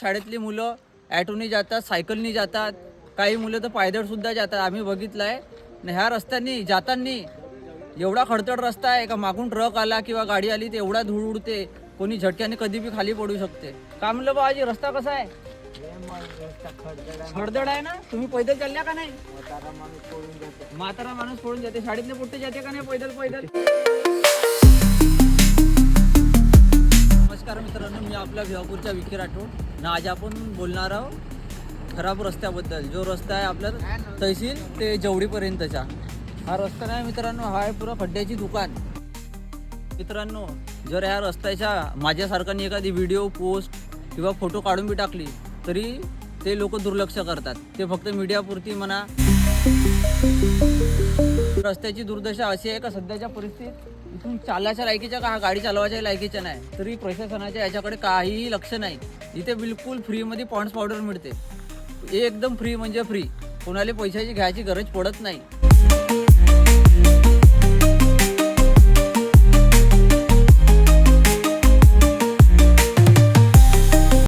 शाळेतली मुलं ॲटोनी जातात सायकलनी जातात. काही मुलं तर पायदळसुद्धा जातात. आम्ही बघितलं आहे ह्या रस्त्यांनी जातानी एवढा खडतड रस्ता आहे का मागून ट्रक आला किंवा गाडी आली तर एवढा धूळ उडते. कोणी झटक्याने कधी बी खाली पडू शकते. का म्हणलं बा आजी रस्ता कसा आहे? खडदड आहे ना? तुम्ही पैदल चालल्या का नाही? म्हातारा माणूस पळून जाते. शाळेतले पुट्टे जाते का नाही पैदल पैदल? मित्रांनो मी आपला भिवापूरच्या विखे राठोड ना आज आपण बोलणार आहोत खराब रस्त्याबद्दल. जो रस्ता आहे आपला तहसील ते जवळीपर्यंतचा. हा रस्ता नाही मित्रांनो हा आहे पुरा खड्ड्याची दुकान. मित्रांनो जर ह्या रस्त्याच्या माझ्यासारखानी एखादी व्हिडिओ पोस्ट किंवा फोटो काढून बी टाकली तरी ते लोक दुर्लक्ष करतात. ते फक्त मीडियापुरती म्हणा. रस्त्याची दुर्दशा अशी आहे का सध्याच्या परिस्थितीत? इथून चालायच्या लायकीच्या का? गाडी चालवायच्या लायकीच्या नाही. तरी प्रशासनाच्या याच्याकडे काहीही लक्ष नाही. इथे बिलकुल फ्रीमध्ये पॉन्ड्स पावडर मिळते. एकदम फ्री म्हणजे फ्री. कोणाला पैशाची घ्यायची गरज पडत नाही.